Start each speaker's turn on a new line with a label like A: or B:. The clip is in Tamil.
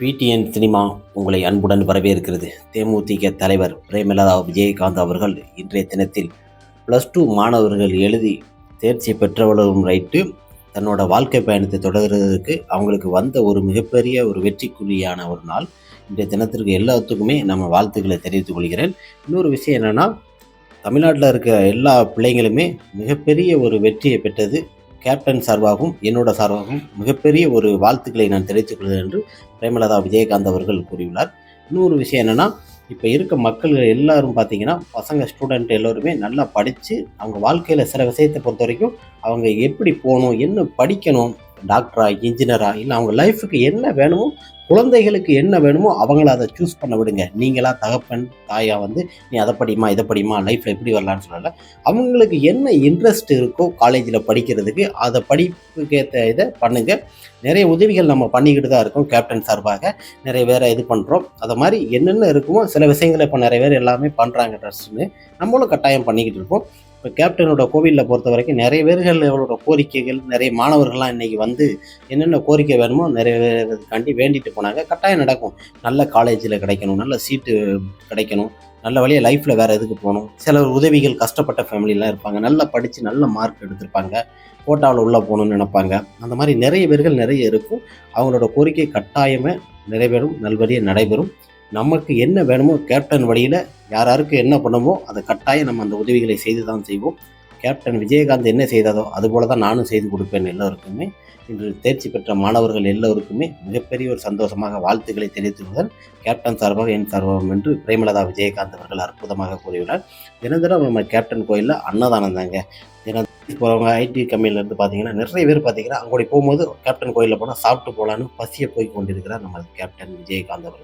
A: பிடிஎன் சினிமா உங்களை அன்புடன் வரவேற்கிறது. தேமுதிக தலைவர் பிரேமலதா விஜயகாந்த் அவர்கள் இன்றைய தினத்தில் ப்ளஸ் டூ மாணவர்கள் எழுதி தேர்ச்சி பெற்றவர்களும் ரைட்டு. தன்னோட வாழ்க்கை பயணத்தை தொடர்கிறதுக்கு அவங்களுக்கு வந்த ஒரு மிகப்பெரிய ஒரு வெற்றிக்குறியான ஒரு நாள். இன்றைய தினத்திற்கு எல்லாத்துக்குமே நம்ம வாழ்த்துக்களை தெரிவித்துக் கொள்கிறேன். இன்னொரு விஷயம் என்னென்னா தமிழ்நாட்டில் இருக்க எல்லா பிள்ளைங்களுமே மிகப்பெரிய ஒரு வெற்றியை பெற்றது கேப்டன் சார்பாகவும் என்னோட சார்பாகவும் மிகப்பெரிய ஒரு வாழ்த்துக்களை நான் தெரிவித்துக் கொள்கிறேன் என்று பிரேமலதா விஜயகாந்த் அவர்கள் கூறியுள்ளார். இன்னொரு விஷயம் என்னென்னா இப்போ இருக்க மக்கள் எல்லாரும் பார்த்தீங்கன்னா பசங்க ஸ்டூடெண்ட் எல்லோருமே நல்லா படித்து அவங்க வாழ்க்கையில் சில விஷயத்தை பொறுத்த வரைக்கும் அவங்க எப்படி போகணும் என்ன படிக்கணும் டாக்டரா இன்ஜினியரா இல்லை அவங்க லைஃபுக்கு என்ன வேணுமோ குழந்தைகளுக்கு என்ன வேணுமோ அவங்கள அதை சூஸ் பண்ண விடுங்க. நீங்களா தகப்பன் தாயா வந்து நீ அதை படிமா இதை படிமா லைஃப்பில் எப்படி வரலான்னு சொல்லலை. அவங்களுக்கு என்ன இன்ட்ரெஸ்ட் இருக்கோ காலேஜில் படிக்கிறதுக்கு அதை படிப்புக்கேற்ற இதை பண்ணுங்க. நிறைய உதவிகள் நம்ம பண்ணிக்கிட்டு தான் இருக்கோம் கேப்டன் சார்பாக. நிறைய பேரை இது பண்ணுறோம் அதை மாதிரி என்னென்ன இருக்குமோ சில விஷயங்களை இப்போ நிறைய பேர் எல்லாமே பண்ணுறாங்க ட்ரெஸ்ட்டுன்னு நம்மளும் கட்டாயம் பண்ணிக்கிட்டு இருக்கோம். இப்போ கேப்டனோட கோவிலில் பொறுத்த வரைக்கும் நிறைய பேர்கள் அவரோட கோரிக்கைகள் நிறைய மாணவர்கள்லாம் இன்றைக்கி வந்து என்னென்ன கோரிக்கை வேணுமோ நிறைவேறதுக்காண்டி வேண்டிட்டு போனாங்க. கட்டாயம் நடக்கும். நல்ல காலேஜில் கிடைக்கணும் நல்ல சீட்டு கிடைக்கணும் நல்ல வழியாக லைஃப்பில் வேறு எதுக்கு போகணும்? சில உதவிகள் கஷ்டப்பட்ட ஃபேமிலிலாம் இருப்பாங்க. நல்லா படித்து நல்ல மார்க் எடுத்திருப்பாங்க. கோட்டாவில் உள்ளே போகணும்னு நினைப்பாங்க. அந்த மாதிரி நிறைய பேர்கள் நிறைய இருக்கும். அவங்களோட கோரிக்கை கட்டாயமே நிறைவேறும் நல்வழியாக நடைபெறும். நமக்கு என்ன வேணுமோ கேப்டன் வழியில் யார் யாருக்கு என்ன பண்ணுமோ அதை கட்டாயம் நம்ம அந்த உதவிகளை செய்து தான் செய்வோம். கேப்டன் விஜயகாந்த் என்ன செய்ததோ அதுபோல தான் நானும் செய்து கொடுப்பேன் எல்லோருக்குமே. இன்று தேர்ச்சி பெற்ற மாணவர்கள் எல்லோருக்குமே மிகப்பெரிய ஒரு சந்தோஷமாக வாழ்த்துக்களை தெரிவித்துள்ளதால் கேப்டன் சார்பாக என் சார்பாகும் என்று பிரேமலதா விஜயகாந்த் அவர்கள் அற்புதமாக கூறியுள்ளார். தினம் நம்ம கேப்டன் கோயிலில் அன்னதானம் தாங்க தினம் போகிறவங்க ஐடி கம்பெனிலேருந்து பார்த்தீங்கன்னா நிறைய பேர் பார்த்தீங்கன்னா அங்கே போகும்போது கேப்டன் கோயிலில் போனால் சாப்பிட்டு போகலான்னு பசியை போய் கொண்டிருக்கிறார் நம்ம கேப்டன் விஜயகாந்த் அவர்கள்.